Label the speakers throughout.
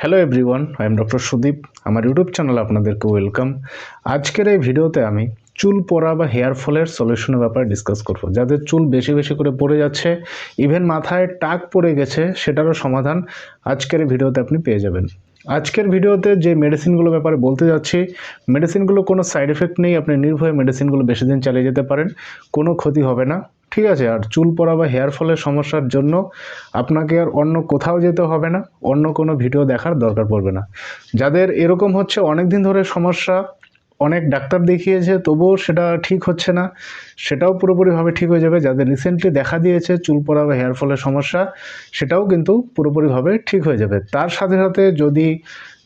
Speaker 1: Hello everyone I am doctor Sudip আমার YouTube চ্যানেলে আপনাদেরকে ওয়েলকাম আজকের এই ভিডিওতে আমি চুল পড়া বা হেয়ার ফলের সলিউশনের ব্যাপারে ডিসকাস করব। যাদের চুল বেশি বেশি করে পড়ে যাচ্ছে ইভেন মাথায় টাক পড়ে গেছে, সেটারও সমাধান আজকের ভিডিওতে আপনি পেয়ে যাবেন। আজকের ভিডিওতে যে মেডিসিনগুলো ব্যাপারে বলতে যাচ্ছি মেডিসিনগুলো কোনো সাইড এফেক্ট নেই, আপনি নির্ভয়ে মেডিসিনগুলো বেশি দিন চালিয়ে যেতে পারেন, কোনো ক্ষতি হবে না। ঠিক আছে, আর চুল পড়া বা হেয়ার ফলের সমস্যার জন্য আপনাকে আর অন্য কোথাও যেতে হবে না, অন্য কোনো ভিডিও দেখার দরকার পড়বে না। যাদের এরকম হচ্ছে অনেক দিন ধরে সমস্যা, অনেক ডাক্তার দেখিয়েছে, তবুও সেটা ঠিক হচ্ছে না, সেটাও পুরোপুরিভাবে ঠিক হয়ে যাবে। যাদের রিসেন্টলি দেখা দিয়েছে, চুল পড়া বা হেয়ার ফলের সমস্যা, সেটাও কিন্তু পুরোপুরিভাবে ঠিক হয়ে যাবে। তার সাথে সাথে যদি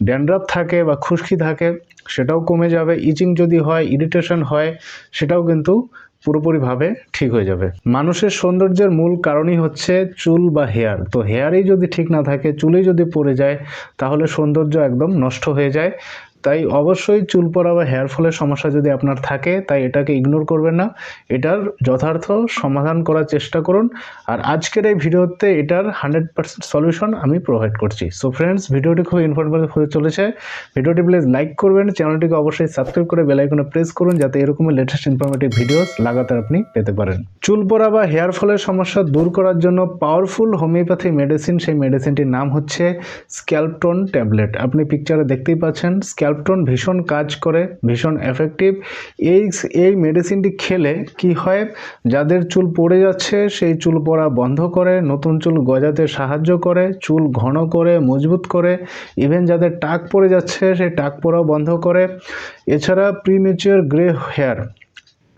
Speaker 1: ড্যান্ড্রাফ থাকে বা খুশকি থাকে, সেটাও কমে যাবে। ইচিং যদি হয় ইরিটেশন হয়, সেটাও কিন্তু পুরোপুরিভাবে ঠিক হয়ে যাবে। মানুষের সৌন্দর্যের মূল কারণই হচ্ছে চুল বা হেয়ার তো হেয়ারই যদি ঠিক না থাকে, চুলই যদি পড়ে যায়, তাহলে সৌন্দর্য একদম নষ্ট হয়ে যায়। তাই অবশ্যই চুল পড়া বা হেয়ার ফলের সমস্যা যদি আপনার থাকে, তাই এটাকে ইগনোর করবেন না। এটার যথার্থ সমাধান করার চেষ্টা করুন। আর আজকের এই ভিডিওতে এটার হান্ড্রেড পার্সেন্ট সলিউশন আমি প্রোভাইড করছি। সো ফ্রেন্ডস ভিডিওটি খুব ইনফরমেটিভ হয়ে চলেছে। ভিডিওটি প্লিজ লাইক করবেন। চ্যানেলটিকে অবশ্যই সাবস্ক্রাইব করে বেলাইকনে প্রেস করুন, যাতে এরকমই লেটেস্ট ইনফরমেটিভ ভিডিওস লাগাতার আপনি পেতে পারেন। চুল পড়া বা হেয়ার ফলের সমস্যা দূর করার জন্য পাওয়ারফুল হোমিওপ্যাথি মেডিসিন সেই মেডিসিনটির নাম হচ্ছে স্ক্যালপটন ট্যাবলেট আপনি পিকচারে দেখতেই পাচ্ছেন স্ক্যালপটন ভীষণ কাজ করে, ভীষণ এফেক্টিভ এই এই মেডিসিনটি খেলে কি হয়? যাদের চুল পড়ে যাচ্ছে, সেই চুল পড়া বন্ধ করে, নতুন চুল গজাতে সাহায্য করে, চুল ঘন করে, মজবুত করে। ইভেন যাদের টাক পড়ে যাচ্ছে, সেই টাক পড়াও বন্ধ করে। এছাড়া প্রিমেচিওর গ্রে হেয়ার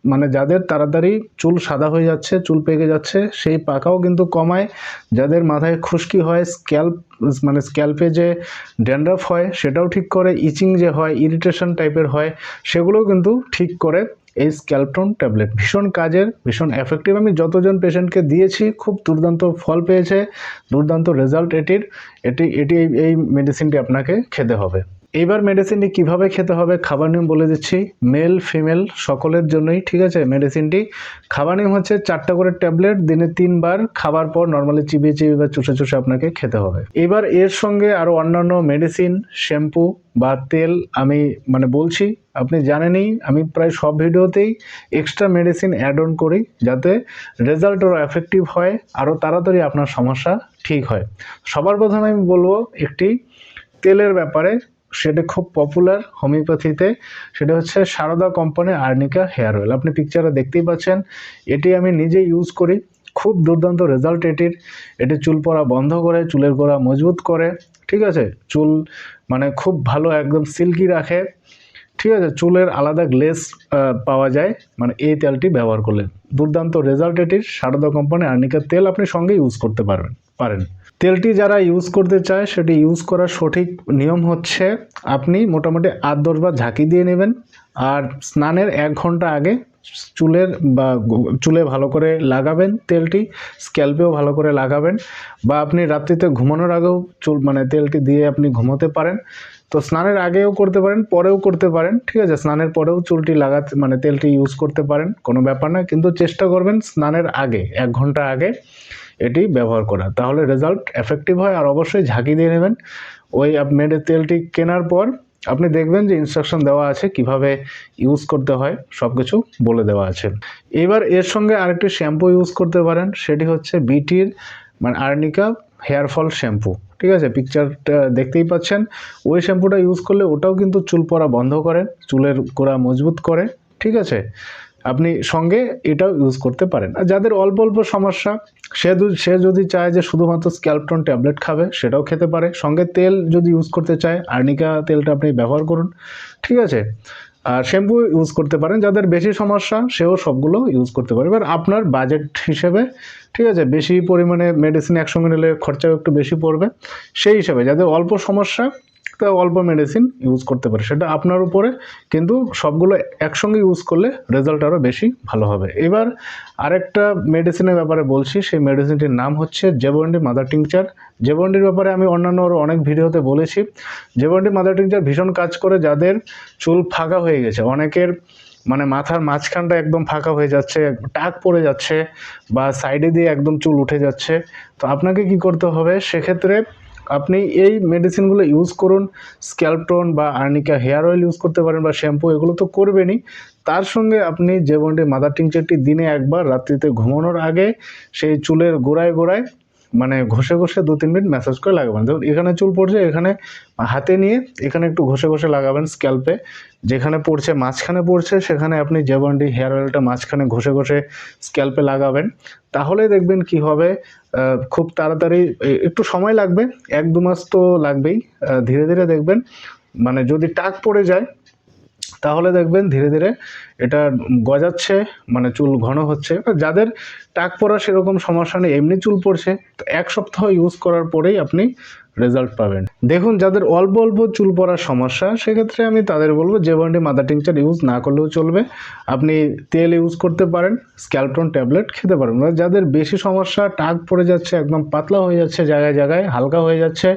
Speaker 1: মানে যাদের তাড়াতাড়ি চুল সাদা হয়ে যাচ্ছে, চুল পেকে যাচ্ছে, সেই পাকাও কিন্তু কমায়। যাদের মাথায় খুশকি হয় স্ক্যাল্প মানে স্ক্যাল্পে যে ড্যান্ড্রাফ হয়, সেটাও ঠিক করে। ইচিং যে হয় ইরিটেশন টাইপের হয়, সেগুলোও কিন্তু ঠিক করে এই স্ক্যালপটন ট্যাবলেট ভীষণ কাজের, ভীষণ এফেক্টিভ আমি যতজন পেশেন্টকে দিয়েছি, খুব দুর্দান্ত ফল পেয়েছে, দুর্দান্ত রেজাল্ট এটির। এটি এটি এই- এই মেডিসিনটি আপনাকে খেতে হবে। এইবার মেডিসিনটি কীভাবে খেতে হবে খাবার নিয়ম বলে দিচ্ছি। মেল ফিমেল সকলের জন্যই, ঠিক আছে? মেডিসিনটি খাবার নিয়ম হচ্ছে চারটা করে ট্যাবলেট, দিনে তিনবার, খাবার পর নর্মালি চিবিয়ে চিবিয়ে বা চুষে চুষে আপনাকে খেতে হবে। এবার এর সঙ্গে আরও অন্যান্য মেডিসিন শ্যাম্পু বা তেল আমি মানে বলছি, আপনি জানেনই, আমি প্রায় সব ভিডিওতেই এক্সট্রা মেডিসিন অ্যাড অন করি যাতে রেজাল্ট আরও এফেক্টিভ হয় আরও তাড়াতাড়ি আপনার সমস্যা ঠিক হয়। সবার প্রথমে আমি বলব একটি তেলের ব্যাপারে সেটা খুব পপুলার হোমিওপ্যাথিতে সেটা হচ্ছে সারদা কোম্পানির আর্নিকা হেয়ার অয়েল আপনি পিকচারে দেখতেই পাচ্ছেন। এটি আমি নিজে ইউজ করি। খুব দুর্দান্ত রেজাল্ট এটির। এটি চুল পড়া বন্ধ করে, চুলের গোড়া মজবুত করে। ঠিক আছে? চুল মানে খুব ভালো একদম সিল্কি রাখে। ঠিক আছে? চুলের আলাদা গ্লেস পাওয়া যায়। মানে এই তেলটি ব্যবহার করলে। দুর্দান্ত রেজাল্ট এটির সারদা কোম্পানি আর্নিকার তেল আপনি সঙ্গে ইউজ করতে পারবেন, পারেন। তেলটি যারা ইউজ করতে চায়, সেটি ইউজ করার সঠিক নিয়ম হচ্ছে আপনি মোটামুটি আট দশবার ঝাঁকি দিয়ে নেবেন। আর স্নানের এক ঘণ্টা আগে চুলের বা চুলে ভালো করে লাগাবেন তেলটি, স্ক্যাল্পেও ভালো করে লাগাবেন বা আপনি রাত্রিতে ঘুমানোর আগেও চুল মানে তেলটি দিয়ে আপনি ঘুমোতে পারেন। তো স্নানের আগেও করতে পারেন, পরেও করতে পারেন, ঠিক আছে? স্নানের পরেও চুলটি লাগাতে মানে তেলটি ইউজ করতে পারেন, কোনো ব্যাপার না কিন্তু চেষ্টা করবেন স্নানের আগে, এক ঘণ্টা আগে এটি ব্যবহার করা। তাহলে রেজাল্ট এফেক্টিভ হয় আর অবশ্যই ঝাঁকি দিয়ে নেবেন। ওই মেডে তেলটি কেনার পর আপনি দেখবেন যে ইনস্ট্রাকশন দেওয়া আছে কীভাবে ইউজ করতে হয় সব কিছু বলে দেওয়া আছে। এবার এর সঙ্গে আরেকটি শ্যাম্পু ইউজ করতে পারেন, সেটি হচ্ছে বিটির মানে আর্নিকা হেয়ার ফল শ্যাম্পু ঠিক আছে? পিকচারটা দেখতেই পাচ্ছেন। ওই শ্যাম্পুটা ইউজ করলে ওটাও কিন্তু চুল পড়া বন্ধ করে, চুলের গোড়া মজবুত করে। ঠিক আছে? আপনি সঙ্গে এটাও ইউজ করতে পারেন। আর যাদের অল্প অল্প সমস্যা, সে সে যদি চায় যে শুধুমাত্র স্ক্যাল্পটন ট্যাবলেট খাবে, সেটাও খেতে পারে। সঙ্গে তেল যদি ইউজ করতে চায় আর্নিকা তেলটা আপনি ব্যবহার করুন। ঠিক আছে? আর শ্যাম্পু ইউজ করতে পারেন। যাদের বেশি সমস্যা, সেও সবগুলো ইউজ করতে পারে। এবার আপনার বাজেট হিসেবে, ঠিক আছে? বেশি পরিমাণে মেডিসিন একসঙ্গে নিলে খরচাও একটু বেশি পড়বে। সেই হিসাবে, যাদের অল্প সমস্যা তা অল্প মেডিসিন ইউজ করতে পারে। সেটা আপনার উপরে, কিন্তু সবগুলো একসঙ্গে ইউজ করলে রেজাল্ট আরও বেশি ভালো হবে। এবার আরেকটা মেডিসিনের ব্যাপারে বলছি, সেই মেডিসিনটির নাম হচ্ছে জেবন্ডি মাদার টিংচার জেবন্ডির ব্যাপারে আমি অন্যান্য আরও অনেক ভিডিওতে বলেছি। জেবন্ডি মাদার টিংচার ভীষণ কাজ করে যাদের চুল ফাঁকা হয়ে গেছে। অনেকের মানে মাথার মাঝখানটা একদম ফাঁকা হয়ে যাচ্ছে, টাক পড়ে যাচ্ছে বা সাইডে দিয়ে একদম চুল উঠে যাচ্ছে। তো আপনাকে কি করতে হবে? সেক্ষেত্রে আপনি এই মেডিসিনগুলো ইউজ করুন স্ক্যালপটন বা আর্নিকা হেয়ার অয়েল ইউজ করতে পারেন বা শ্যাম্পু এগুলো তো করবেনই। তার সঙ্গে আপনি যে বন্ডে মাদার টিংচারটি দিনে একবার, রাত্রিতে ঘুমানোর আগে, সেই চুলের গোড়ায় গোড়ায় মানে ঘষে ঘষে দু, তিন মিনিট ম্যাসাজ করে লাগাবেন। দেখুন এখানে চুল পড়ছে, এখানে হাতে নিয়ে এখানে একটু ঘষে ঘষে লাগাবেন স্ক্যাল্পে যেখানে পড়ছে, মাঝখানে পড়ছে, সেখানে আপনি জেবন্ডি হেয়ার অয়েলটা মাঝখানে ঘষে ঘষে স্ক্যাল্পে লাগাবেন। তাহলে দেখবেন কি হবে খুব তাড়াতাড়ি একটু সময় লাগবে, এক, দু মাস তো লাগবেই। ধীরে ধীরে দেখবেন মানে যদি টাক পড়ে যায় তাহলে দেখবেন ধীরে ধীরে এটা গজাচ্ছে মানে চুল ঘন হচ্ছে। যাদের টাক পড়া সেরকম সমস্যা নেই, এমনি চুল পড়ছে তো এক সপ্তাহ ইউজ করার পরেই আপনি রেজাল্ট পাবেন। দেখুন, যাদের অল্প অল্প চুল পড়ার সমস্যা, সেক্ষেত্রে আমি তাদের বলব, যে বন্ডি মাদার টিংচার ইউজ না করলেও চলবে। আপনি তেল ইউজ করতে পারেন স্ক্যালটন ট্যাবলেট খেতে পারেন। এবার যাদের বেশি সমস্যা, টাক পড়ে যাচ্ছে, একদম পাতলা হয়ে যাচ্ছে, জায়গায় জায়গায়, হালকা হয়ে যাচ্ছে,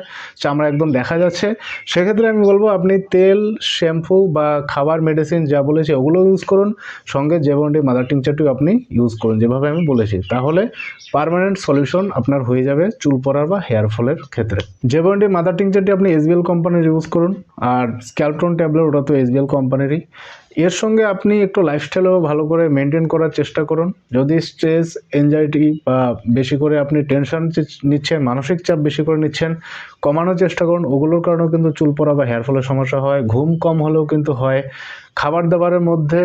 Speaker 1: চামড়া একদম দেখা যাচ্ছে, সেক্ষেত্রে আমি বলব, আপনি তেল শ্যাম্পু বা খাবার মেডিসিন যা বলেছি, ওগুলো ইউজ করুন। সঙ্গে জেবন্ডি মাদার টিংচারটিও আপনি ইউজ করুন, যেভাবে আমি বলেছি। তাহলে পার্মানেন্ট সলিউশন আপনার হয়ে যাবে চুল পড়ার বা হেয়ার ফলের ক্ষেত্রে। জেবন্ডি মাদার টিংচারটি আপনি এসবিএল কোম্পানির ইউজ করুন, আর স্ক্যালট্রন ট্যাবলেট ওটা তো এসবিএল কোম্পানিরই এর সঙ্গে আপনি একটু লাইফস্টাইলও ভালো করে মেনটেন করার চেষ্টা করুন। যদি স্ট্রেস এনজাইটি বা বেশি করে আপনি টেনশন নিচ্ছেন, মানসিক চাপ বেশি করে নিচ্ছেন, কমানোর চেষ্টা করুন। ওগুলোর কারণেও কিন্তু চুল পড়া বা হেয়ার ফলের সমস্যা হয়, ঘুম কম হলেও কিন্তু হয়। খাবার দাবারের মধ্যে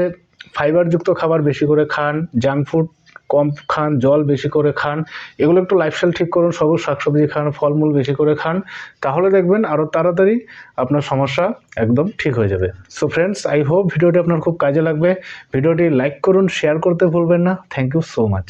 Speaker 1: ফাইবারযুক্ত খাবার বেশি করে খান জাঙ্ক ফুড কম খান, জল বেশি করে খান, এগুলো একটু লাইফস্টাইল ঠিক করুন, সবুজ শাকসবজি খান, ফলমূল বেশি করে খান, তাহলে দেখবেন আরও তাড়াতাড়ি আপনার সমস্যা একদম ঠিক হয়ে যাবে। সো ফ্রেন্ডস আই হোপ ভিডিওটি আপনার খুব কাজে লাগবে। ভিডিওটি লাইক করুন শেয়ার করতে ভুলবেন না। Thank you so much